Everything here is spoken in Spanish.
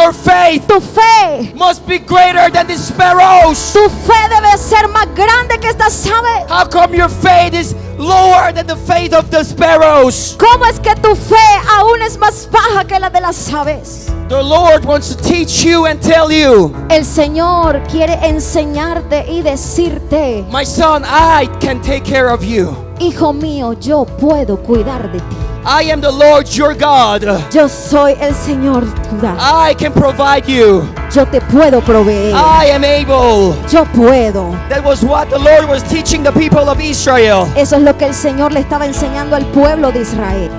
Your faith Tu fe, must be greater than the sparrows. tu fe debe ser más grande que estas aves. How come your faith is lower than the faith of the sparrows? ¿Cómo es que tu fe aún es más baja que la de las aves? The Lord wants to teach you and tell you, El Señor quiere enseñarte y decirte, my son, I can take care of you. hijo mío, yo puedo cuidar de ti. I am the Lord your God. Yo soy el Señor tu Dios. I can provide you. Yo te puedo proveer. I am able. Yo puedo. That was what the Lord was teaching the people of Israel. Eso es lo que el Señor le estaba enseñando al pueblo de Israel.